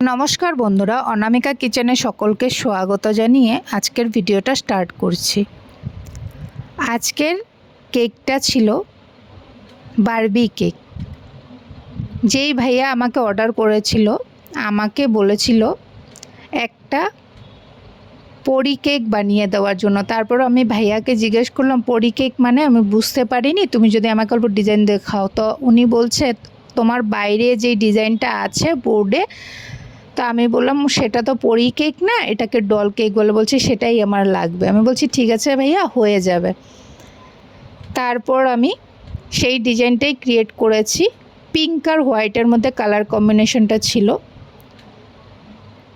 নমস্কার বন্ধুরা, অনামিকা কিচেনে সকলকে স্বাগত জানিয়ে আজকের ভিডিওটা স্টার্ট করছি। আজকের কেকটা ছিল বারবি কেক। যেই ভাইয়া আমাকে অর্ডার করেছিল, আমাকে বলেছিল, একটা পরি কেক বানিয়ে দেওয়ার জন্য। তারপর আমি ভাইয়াকে জিজ্ঞেস করলাম, পরি কেক মানে? আমি বুঝতে পারিনি, তুমি যদি আমাকে অল্প ডিজাইন দেখাও। তো উনি বলছে, তোমার বাইরে যে ডিজাইনটা আছে বোর্ডে তো আমি বললাম, সেটা তো পরি কেক না, এটাকে ডল কেক বলে বলছি, সেটাই আমার লাগবে। আমি বলছি, ঠিক আছে ভাইয়া, হয়ে যাবে। তারপর আমি সেই ডিজাইনটাই ক্রিয়েট করেছি। পিঙ্ক আর হোয়াইটের মধ্যে কালার কম্বিনেশনটা ছিল।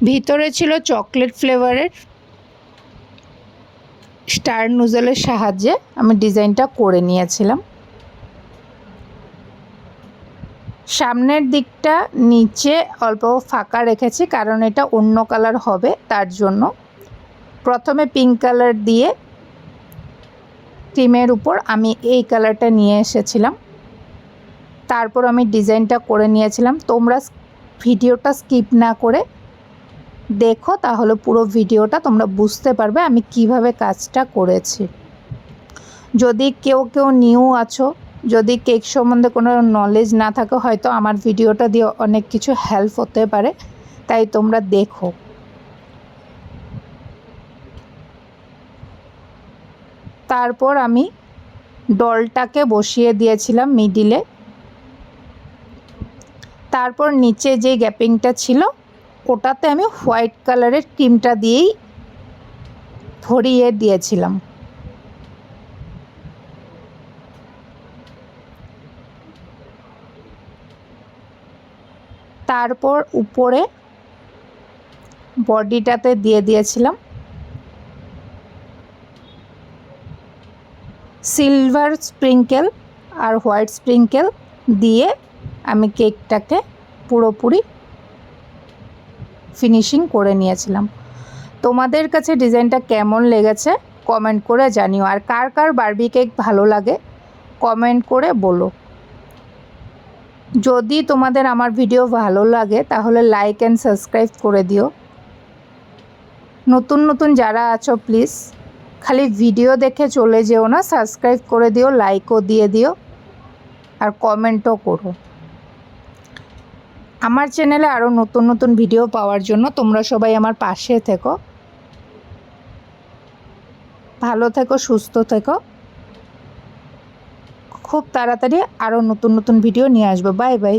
ভিতরে ছিল চকলেট ফ্লেভারের স্টার নুজলের সাহায্যে আমি ডিজাইনটা করে নিয়েছিলাম। সামনের দিকটা নিচে অল্প ফাঁকা রেখেছি, কারণ এটা অন্য কালার হবে তার জন্য। প্রথমে পিঙ্ক কালার দিয়ে ক্রিমের উপর আমি এই কালারটা নিয়ে এসেছিলাম। তারপর আমি ডিজাইনটা করে নিয়েছিলাম। তোমরা ভিডিওটা স্কিপ না করে দেখো, তাহলে পুরো ভিডিওটা তোমরা বুঝতে পারবে আমি কীভাবে কাজটা করেছি। যদি কেউ কেউ নিউ আছো যদি কেক সম্বন্ধে কোনো নলেজ না থাকে, হয়তো আমার ভিডিওটা দিয়ে অনেক কিছু হেল্প হতে পারে। তাই তোমরা দেখো। তারপর আমি ডলটাকে বসিয়ে দিয়েছিলাম মিডিলে তারপর নিচে যে গ্যাপিংটা ছিল, ওটাতে আমি হোয়াইট কালারের ক্রিমটা দিয়েই ভরিয়ে দিয়েছিলাম। তারপর উপরে বডিটাতে দিয়ে দিয়েছিলাম। সিলভার স্প্রিঙ্কেল আর হোয়াইট স্প্রিঙ্কেল দিয়ে আমি কেকটাকে পুরোপুরি ফিনিশিং করে নিয়েছিলাম। তোমাদের কাছে ডিজাইনটা কেমন লেগেছে কমেন্ট করে জানিও। আর কার কার বার্বি কেক ভালো লাগে কমেন্ট করে বলো। যদি তোমাদের আমার ভিডিও ভালো লাগে, তাহলে লাইক অ্যান্ড সাবস্ক্রাইব করে দিও। নতুন নতুন যারা আছো প্লিজ খালি ভিডিও দেখে চলে যেও না সাবস্ক্রাইব করে দিও লাইকও দিয়ে দিও, আর কমেন্টও করো। আমার চ্যানেলে আরও নতুন নতুন ভিডিও পাওয়ার জন্য তোমরা সবাই আমার পাশে থেকো। ভালো থেকো, সুস্থ থেকো। খুব তাড়াতাড়ি আরও নতুন নতুন ভিডিও নিয়ে আসব। Bye bye